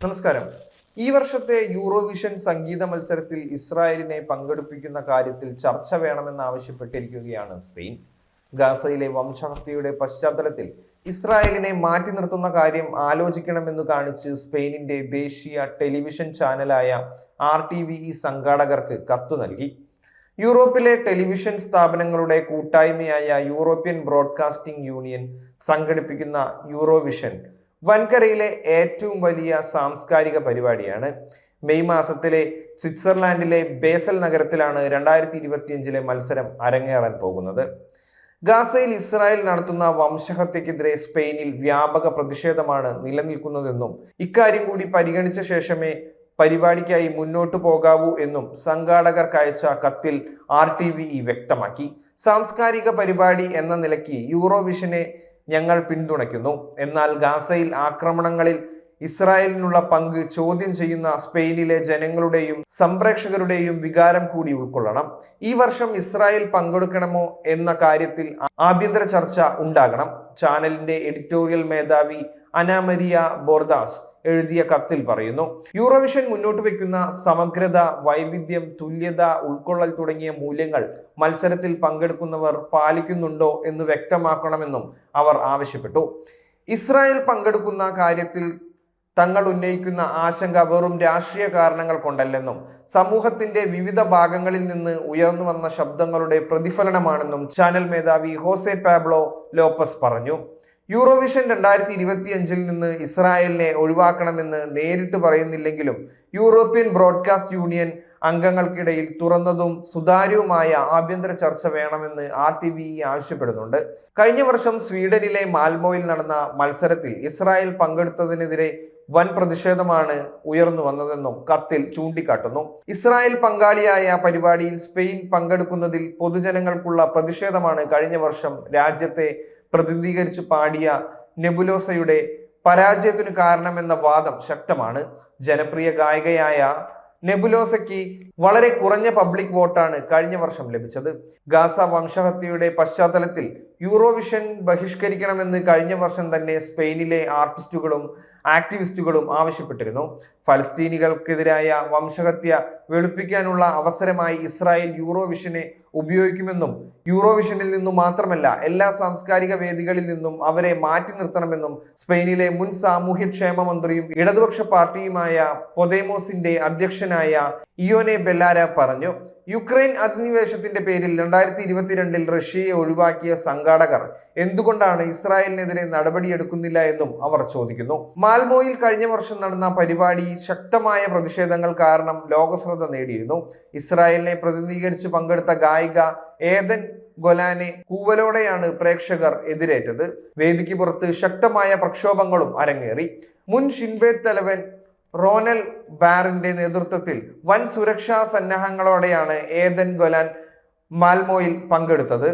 നമസ്കാരം. ഈ വർഷത്തെ യൂറോവിഷൻ സംഗീത മത്സരത്തിൽ ഇസ്രായേലിനെ പങ്കെടുപ്പിക്കുന്ന കാര്യത്തിൽ ചർച്ച വേണമെന്ന് ആവശ്യപ്പെട്ടിരിക്കുകയാണ് സ്പെയിൻ. ഗാസയിലെ വംശഹത്യയുടെ പശ്ചാത്തലത്തിൽ ഇസ്രായേലിനെ മാറ്റി നിർത്തുന്ന കാര്യം ആലോചിക്കണമെന്ന് കാണിച്ച് സ്പെയിനിന്റെ ദേശീയ ടെലിവിഷൻ ചാനലായ ആർ ടി വി ഇ സംഘാടകർക്ക് കത്തു നൽകി. യൂറോപ്പിലെ ടെലിവിഷൻ സ്ഥാപനങ്ങളുടെ കൂട്ടായ്മയായ യൂറോപ്യൻ ബ്രോഡ്കാസ്റ്റിംഗ് യൂണിയൻ സംഘടിപ്പിക്കുന്ന യൂറോവിഷൻ വൻകരയിലെ ഏറ്റവും വലിയ സാംസ്കാരിക പരിപാടിയാണ്. മെയ് മാസത്തിലെ സ്വിറ്റ്സർലാൻഡിലെ ബേസൽ നഗരത്തിലാണ് രണ്ടായിരത്തി ഇരുപത്തിയഞ്ചിലെ മത്സരം അരങ്ങേറാൻ പോകുന്നത്. ഗാസയിൽ ഇസ്രായേൽ നടത്തുന്ന വംശഹത്യക്കെതിരെ സ്പെയിനിൽ വ്യാപക പ്രതിഷേധമാണ് നിലനിൽക്കുന്നതെന്നും ഇക്കാര്യം കൂടി പരിഗണിച്ച ശേഷമേ പരിപാടിക്കായി മുന്നോട്ടു പോകാവൂ എന്നും സംഘാടകർക്ക് അയച്ച കത്തിൽ ആർ ടി വി വ്യക്തമാക്കി. സാംസ്കാരിക പരിപാടി എന്ന നിലയ്ക്ക് യൂറോവിഷനെ ഞങ്ങൾ പിന്തുണയ്ക്കുന്നു. എന്നാൽ ഗാസയിൽ ആക്രമണങ്ങളിൽ ഇസ്രായേലിനുള്ള പങ്ക് ചോദ്യം ചെയ്യുന്ന സ്പെയിനിലെ ജനങ്ങളുടെയും സംപ്രേക്ഷകരുടെയും വികാരം കൂടി ഉൾക്കൊള്ളണം. ഈ വർഷം ഇസ്രായേൽ പങ്കെടുക്കണമോ എന്ന കാര്യത്തിൽ ആഭ്യന്തര ചർച്ച ഉണ്ടാകണം. ചാനലിന്റെ എഡിറ്റോറിയൽ മേധാവി അനാമരിയ ബോർദാസ് എഴുതിയ കത്തിൽ പറയുന്നു. യൂറോവിഷൻ മുന്നോട്ട് വയ്ക്കുന്ന സമഗ്രത വൈവിധ്യം തുല്യത ഉൾക്കൊള്ളൽ തുടങ്ങിയ മൂല്യങ്ങൾ മത്സരത്തിൽ പങ്കെടുക്കുന്നവർ പാലിക്കുന്നുണ്ടോ എന്ന് വ്യക്തമാക്കണമെന്നും അവർ ആവശ്യപ്പെട്ടു. ഇസ്രായേൽ പങ്കെടുക്കുന്ന കാര്യത്തിൽ തങ്ങൾ ഉന്നയിക്കുന്ന ആശങ്ക വെറും രാഷ്ട്രീയ കാരണങ്ങൾ കൊണ്ടല്ലെന്നും സമൂഹത്തിന്റെ വിവിധ ഭാഗങ്ങളിൽ നിന്ന് ഉയർന്നു വന്ന ശബ്ദങ്ങളുടെ പ്രതിഫലനമാണെന്നും ചാനൽ മേധാവി ഹോസെ പാബ്ലോ ലോപ്പസ് പറഞ്ഞു. യൂറോവിഷൻ രണ്ടായിരത്തി ഇരുപത്തിയഞ്ചിൽ നിന്ന് ഇസ്രായേലിനെ ഒഴിവാക്കണമെന്ന് നേരിട്ട് പറയുന്നില്ലെങ്കിലും യൂറോപ്യൻ ബ്രോഡ്കാസ്റ്റ് യൂണിയൻ അംഗങ്ങൾക്കിടയിൽ തുറന്നതും സുതാര്യവുമായ ആഭ്യന്തര ചർച്ച വേണമെന്ന് ആർ ടി ബി ആവശ്യപ്പെടുന്നുണ്ട്. കഴിഞ്ഞ വർഷം സ്വീഡനിലെ മാൽമോയിൽ നടന്ന മത്സരത്തിൽ ഇസ്രായേൽ പങ്കെടുത്തതിനെതിരെ വൻ പ്രതിഷേധമാണ് ഉയർന്നു വന്നതെന്നും കത്തിൽ ചൂണ്ടിക്കാട്ടുന്നു. ഇസ്രായേൽ പങ്കാളിയായ പരിപാടിയിൽ സ്പെയിൻ പങ്കെടുക്കുന്നതിൽ പൊതുജനങ്ങൾക്കുള്ള പ്രതിഷേധമാണ് കഴിഞ്ഞ വർഷം രാജ്യത്തെ പ്രതിനിധീകരിച്ച് പാടിയ നെബുലോസയുടെ പരാജയത്തിനു കാരണമെന്ന വാദം ശക്തമാണ്. ജനപ്രിയ ഗായികയായ നെബുലോസയ്ക്ക് വളരെ കുറഞ്ഞ പബ്ലിക് വോട്ടാണ് കഴിഞ്ഞ വർഷം ലഭിച്ചത്. ഗാസ വംശഹത്യയുടെ പശ്ചാത്തലത്തിൽ യൂറോവിഷൻ ബഹിഷ്കരിക്കണമെന്ന് കഴിഞ്ഞ വർഷം തന്നെ സ്പെയിനിലെ ആർട്ടിസ്റ്റുകളും ആക്ടിവിസ്റ്റുകളും ആവശ്യപ്പെട്ടിരുന്നു. ഫലസ്തീനികൾക്കെതിരായ വംശഹത്യ വെളുപ്പിക്കാനുള്ള അവസരമായി ഇസ്രായേൽ യൂറോവിഷനെ ഉപയോഗിക്കുമെന്നും യൂറോവിഷനിൽ നിന്നും മാത്രമല്ല എല്ലാ സാംസ്കാരിക വേദികളിൽ നിന്നും അവരെ മാറ്റി നിർത്തണമെന്നും സ്പെയിനിലെ മുൻ സാമൂഹ്യക്ഷേമ മന്ത്രിയും ഇടതുപക്ഷ പാർട്ടിയുമായ പൊതേമോസിന്റെ അധ്യക്ഷനായ ഇയോനെ ബെല്ലാര പറഞ്ഞു. യുക്രൈൻ അധിനിവേശത്തിന്റെ പേരിൽ രണ്ടായിരത്തി ഇരുപത്തിരണ്ടിൽ റഷ്യയെ ഒഴിവാക്കിയ സംഘാടകർ എന്തുകൊണ്ടാണ് ഇസ്രായേലിനെതിരെ നടപടിയെടുക്കുന്നില്ല എന്നും അവർ ചോദിക്കുന്നു. മാൽമോയിൽ കഴിഞ്ഞ വർഷം നടന്ന പരിപാടി ശക്തമായ പ്രതിഷേധങ്ങൾ കാരണം ലോകശ്രദ്ധ നേടിയിരുന്നു. ഇസ്രായേലിനെ പ്രതിനിധീകരിച്ച് പങ്കെടുത്ത ഗായിക ഏതൻ ഗൊലാനെ കൂവലോടെയാണ് പ്രേക്ഷകർ എതിരേറ്റത്. വേദിക്ക് പുറത്ത് ശക്തമായ പ്രക്ഷോഭങ്ങളും അരങ്ങേറി. മുൻ ഷിൻബേത് തലവൻ റോനൽ ബാറിന്റെ നേതൃത്വത്തിൽ വൻ സുരക്ഷാ സന്നാഹങ്ങളോടെയാണ് ഏതൻ ഗൊലാൻ മാൽമോയിൽ പങ്കെടുത്തത്.